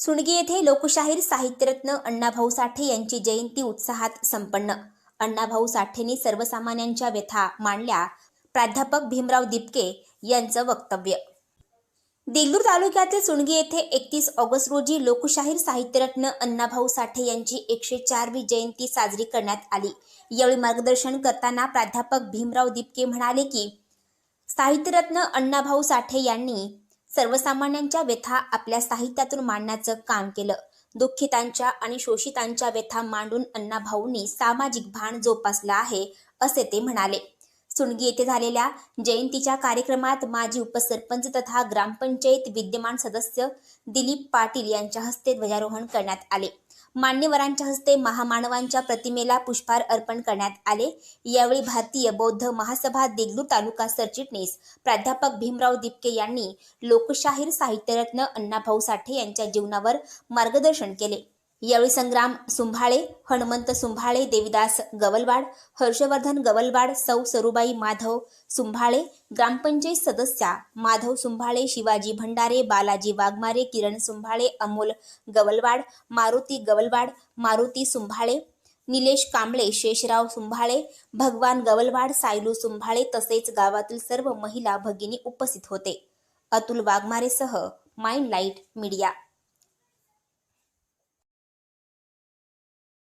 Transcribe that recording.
सुणगी येथे लोकशाहीर साहित्यरत्न अण्णाभाऊ साठे यांची जयंती उत्साहात संपन्न. अण्णाभाऊ साठेंनी सर्वसामान्यांच्या व्यथा मांडल्या. प्राध्यापक भीमराव दिपके यांचं वक्तव्य. देगलूर तालुक्यातील सुणगी येथे एकतीस ऑगस्ट रोजी लोकशाहीर साहित्यरत्न अण्णाभाऊ साठे यांची एकशे चारवी जयंती साजरी करण्यात आली. यावेळी मार्गदर्शन करताना प्राध्यापक भीमराव दिपके म्हणाले की साहित्यरत्न अण्णाभाऊ साठे यांनी सर्वसामान्यांच्या व्यथा आपल्या साहित्यातून मांडण्याचं काम केलं. दुःखितांच्या आणि शोषितांच्या व्यथा मांडून अण्णाभाऊंनी सामाजिक भान जोपासला आहे असे ते म्हणाले. सुणगी येथे झालेल्या जयंतीच्या कार्यक्रमात माजी उपसरपंच तथा ग्रामपंचायत विद्यमान सदस्य दिलीप पाटील यांच्या हस्ते ध्वजारोहण करण्यात आले. मान्यवरांच्या हस्ते महामानवांच्या प्रतिमेला पुष्पहार अर्पण करण्यात आले. यावेळी भारतीय बौद्ध महासभा देगलूर तालुका सरचिटणीस प्राध्यापक भीमराव दिपके यांनी लोकशाहीर साहित्यरत्न अण्णाभाऊ साठे यांच्या जीवनावर मार्गदर्शन केले. यावेळी संग्राम सुंभाळे हनुमंत सुंभाळे देविदास गवलवाड हर्षवर्धन गवलवाड सौ सरुबाई माधव सुंभाळे ग्रामपंचायत सदस्या माधव सुंभाळे शिवाजी भंडारे बालाजी वाघमारे किरण सुंभाळे अमोल गवलवाड मारुती गवलवाड मारुती सुंभाळे निलेश कांबळे शेषराव सुंभाळे भगवान गवलवाड सायलू सुंभाळे तसेच गावातील सर्व महिला भगिनी उपस्थित होते. अतुल वाघमारेसह माइंड लाइट मीडिया.